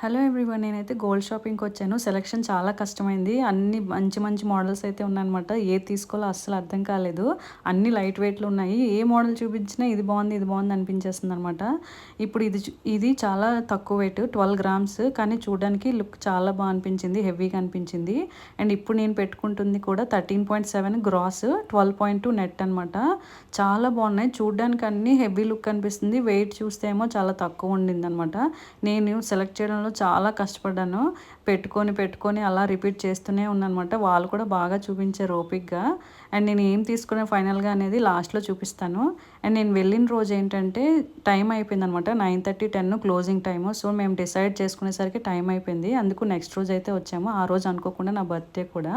Hello everyone నేనైతే gold షాపింగ్కి వచ్చాను. సెలెక్షన్ చాలా కష్టమైంది. అన్ని మంచి మంచి మోడల్స్ అయితే ఉన్నాయన్నమాట. ఏది తీసుకోవాలో అస్సలు అర్థం కాలేదు. అన్ని లైట్ వెయిట్లు ఉన్నాయి. ఏ మోడల్ చూపించినా ఇది బాగుంది ఇది బాగుంది అనిపించేస్తుంది అనమాట ఇప్పుడు ఇది ఇది చాలా తక్కువ వెయిట్ ట్వెల్వ్ గ్రామ్స్. కానీ చూడడానికి లుక్ చాలా బాగా అనిపించింది హెవీగా అనిపించింది. అండ్ ఇప్పుడు నేను పెట్టుకుంటుంది కూడా thirteen point seven gross twelve point two net అనమాట చాలా బాగున్నాయి. చూడడానికి అన్ని హెవీ లుక్ అనిపిస్తుంది. వెయిట్ చూస్తే ఏమో చాలా తక్కువ ఉండింది అనమాట నేను సెలెక్ట్ చేయడంలో విషయంలో చాలా కష్టపడ్డాను. పెట్టుకొని పెట్టుకొని అలా రిపీట్ చేస్తూనే ఉన్నానమాట వాళ్ళు కూడా బాగా చూపించారు ఓపిక్గా అండ్ నేను ఏం తీసుకునే ఫైనల్గా అనేది లాస్ట్లో చూపిస్తాను. అండ్ నేను వెళ్ళిన రోజు ఏంటంటే టైం అయిపోయింది అనమాట nine thirty ten closing time. So మేము డిసైడ్ చేసుకునేసరికి టైం అయిపోయింది. అందుకు నెక్స్ట్ రోజు అయితే వచ్చాము. ఆ రోజు అనుకోకుండా నా బర్త్డే కూడా.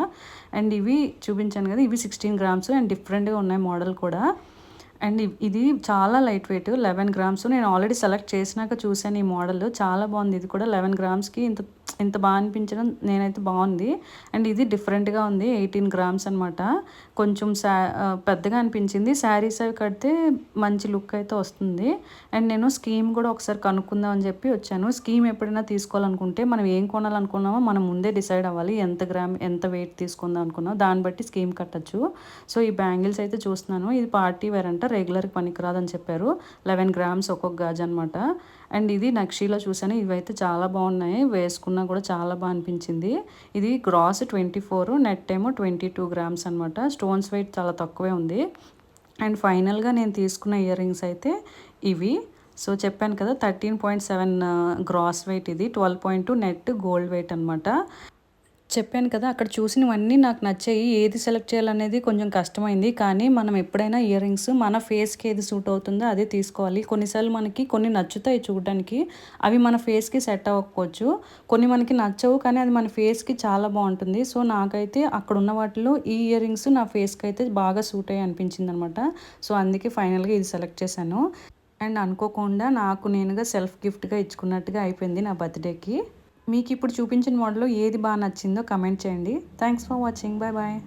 అండ్ ఇవి చూపించాను కదా ఇవి సిక్స్టీన్ గ్రామ్స్ అండ్ డిఫరెంట్గా ఉన్నాయి మోడల్ కూడా. అండ్ ఇది చాలా లైట్ వెయిట్ లెవెన్ గ్రామ్స్. నేను ఆల్రెడీ సెలెక్ట్ చేసినాక చూశాను ఈ మోడల్. చాలా బాగుంది. ఇది కూడా లెవెన్ గ్రామ్స్కి ఇంత ఇంత బాగా అనిపించడం నేనైతే బాగుంది. అండ్ ఇది డిఫరెంట్గా ఉంది ఎయిటీన్ గ్రామ్స్ అనమాట కొంచెం శా పెద్దగా అనిపించింది. శారీస్ అవి కడితే మంచి లుక్ అయితే వస్తుంది. అండ్ నేను స్కీమ్ కూడా ఒకసారి కనుక్కుందాం అని చెప్పి వచ్చాను. స్కీమ్ ఎప్పుడైనా తీసుకోవాలనుకుంటే మనం ఏం కొనాలనుకున్నామో మనం ముందే డిసైడ్ అవ్వాలి. ఎంత గ్రామ్ ఎంత వెయిట్ తీసుకుందాం అనుకున్నాం దాన్ని బట్టి స్కీమ్ కట్టచ్చు. సో ఈ బ్యాంగిల్స్ అయితే చూస్తున్నాను. ఇది పార్టీ వేర్ అంట రెగ్యులర్కి పనికిరాదని చెప్పారు. లెవెన్ గ్రామ్స్ ఒక్కొక్క గాజ్ అనమాట అండ్ ఇది నక్షీలో చూసాను ఇవైతే చాలా బాగున్నాయి. వేసుకున్నా కూడా చాలా బాగా అనిపించింది. ఇది గ్రాస్ ట్వంటీ ఫోర్ నెట్ ఏమో ట్వంటీ టూ గ్రామ్స్ అనమాట స్టోన్స్ వెయిట్ చాలా తక్కువే ఉంది. అండ్ ఫైనల్గా నేను తీసుకున్న ఇయర్ రింగ్స్ అయితే ఇవి. సో చెప్పాను కదా thirteen point seven gross weight ఇది. Twelve point two net gold weight అనమాట చెప్పాను కదా అక్కడ చూసినవన్నీ నాకు నచ్చాయి. ఏది సెలెక్ట్ చేయాలనేది కొంచెం కష్టమైంది. కానీ మనం ఎప్పుడైనా ఇయర్ రింగ్స్ మన ఫేస్కి ఏది సూట్ అవుతుందో అదే తీసుకోవాలి. కొన్నిసార్లు మనకి కొన్ని నచ్చుతాయి చూడడానికి. అవి మన ఫేస్కి సెట్ అవ్వకపోవచ్చు. కొన్ని మనకి నచ్చవు కానీ అది మన ఫేస్కి చాలా బాగుంటుంది. సో నాకైతే అక్కడ ఉన్న వాటిలో ఈ ఇయర్ రింగ్స్ నా ఫేస్కి అయితే బాగా సూట్ అయ్యి అనిపించింది అనమాట సో అందుకే ఫైనల్గా ఇది సెలెక్ట్ చేశాను. అండ్ అనుకోకుండా నాకు నేనుగా సెల్ఫ్ గిఫ్ట్గా ఇచ్చుకున్నట్టుగా అయిపోయింది నా బర్త్డేకి. మీకు ఇప్పుడు చూపించిన మోడల్లో ఏది బాగా నచ్చిందో కమెంట్ చేయండి. Thanks for watching bye bye